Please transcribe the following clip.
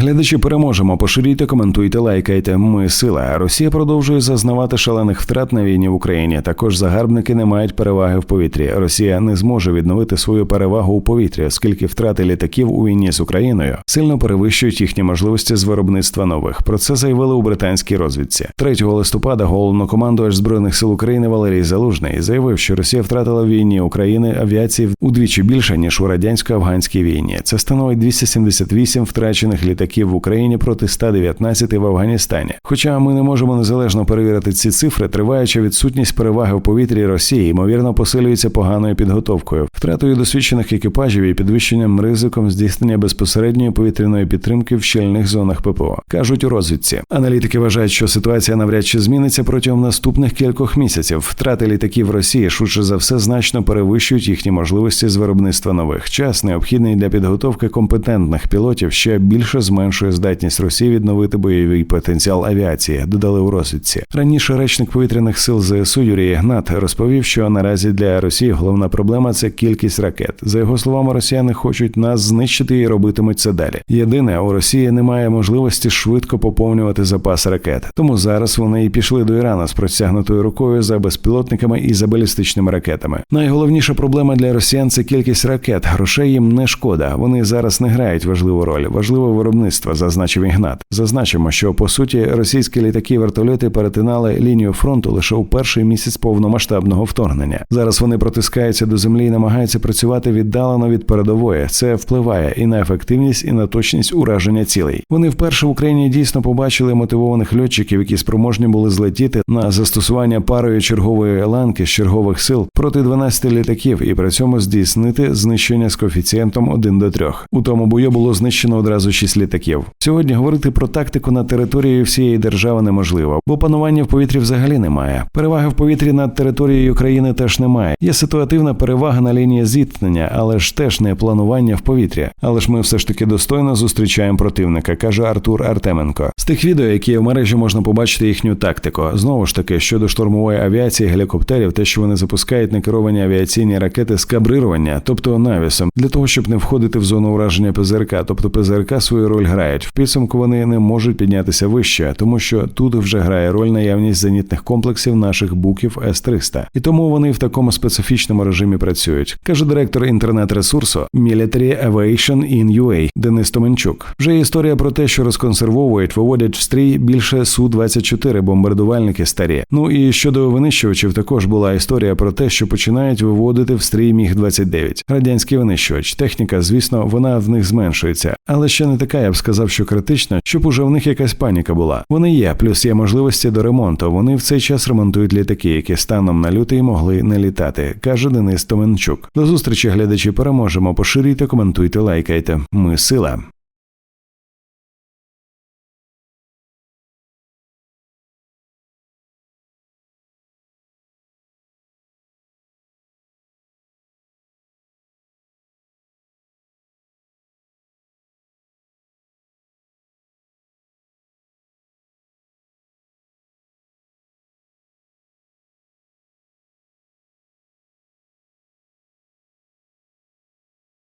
Глядачі переможемо. Поширюйте, коментуйте, лайкайте. Ми сила. Росія продовжує зазнавати шалених втрат на війні в Україні. Також загарбники не мають переваги в повітрі. Росія не зможе відновити свою перевагу у повітрі, оскільки втрати літаків у війні з Україною сильно перевищують їхні можливості з виробництва нових. Про це заявили у британській розвідці. 3 листопада головнокомандувач збройних сил України Валерій Залужний заявив, що Росія втратила в війні України авіації удвічі більше ніж у радянсько-афганській війні. Це становить 278 втрачених літаків в Україні проти 119 в Афганістані. Хоча ми не можемо незалежно перевірити ці цифри, триваюча відсутність переваги в повітрі Росії ймовірно посилюється поганою підготовкою, втратою досвідчених екіпажів і підвищенням ризиком здійснення безпосередньої повітряної підтримки в щільних зонах ППО. кажуть у розвідці. Аналітики вважають, що ситуація навряд чи зміниться протягом наступних кількох місяців. Втрати літаків Росії швидше за все значно перевищують їхні можливості з виробництва нових. Час необхідний для підготовки компетентних пілотів ще більше зменшує здатність Росії відновити бойовий потенціал авіації. Додали у розвідці. Раніше речник повітряних сил ЗСУ Юрій Гнат розповів, що наразі для Росії головна проблема це кількість ракет. За його словами, росіяни хочуть нас знищити і робитимуть це далі. Єдине, у Росії немає можливості швидко поповнювати запас ракет. Тому зараз вони і пішли до Ірана з простягнутою рукою за безпілотниками і за балістичними ракетами. Найголовніша проблема для росіян це кількість ракет. Грошей їм не шкода. Вони зараз не грають важливу роль. Важливе виробництво, зазначив Ігнат. Зазначимо, що по суті російські літаки і вертольоти перетинали лінію фронту лише у перший місяць повномасштабного вторгнення. Зараз вони протискаються до землі і намагаються працювати віддалено від передової. Це впливає і на ефективність, і на точність ураження цілей. Вони вперше в Україні дійсно побачили мотивованих льотчиків, які спроможні були злетіти на застосування парою чергової ланки з чергових сил проти 12 літаків і при цьому здійснити знищення з коефіцієнтом 1 до 3. У тому бою було знищено одразу 6 літаків. Сьогодні говорити про тактику на території всієї держави неможливо, бо панування в повітрі взагалі немає. Переваги в повітрі над територією країни теж немає. Є ситуативна перевага на лінії зіткнення, але ж теж не планування в повітрі. Але ж ми все ж таки достойно зустрічаємо противника, каже Артур Артеменко. З тих відео, які є в мережі, можна побачити їхню тактику. Знову ж таки, щодо штурмової авіації, гелікоптерів, те, що вони запускають некеровані авіаційні ракети з кабрирування, тобто навісом, для того, щоб не входити в зону ураження ПЗРК, тобто ПЗРК свою роль грають. В підсумку вони не можуть піднятися вище, тому що тут вже грає роль наявність зенітних комплексів наших буків С-300. І тому вони в такому специфічному режимі працюють, каже директор інтернет-ресурсу Military Aviation in UA Денис Томенчук. Вже історія про те, що розконсервовують, виводять в стрій більше су 24 бомбардувальники старі. Ну і щодо винищувачів, також була історія про те, що починають виводити в стрій міг 29 радянський винищувач. Техніка, звісно, вона в них зменшується, але ще не така, я б сказав, що критично, щоб уже в них якась паніка була. Вони є, плюс є можливості до ремонту. Вони в цей час ремонтують літаки, які станом на лютий могли не літати, каже Денис Томенчук. До зустрічі, глядачі, переможемо. Поширюйте, коментуйте, лайкайте. Ми сила.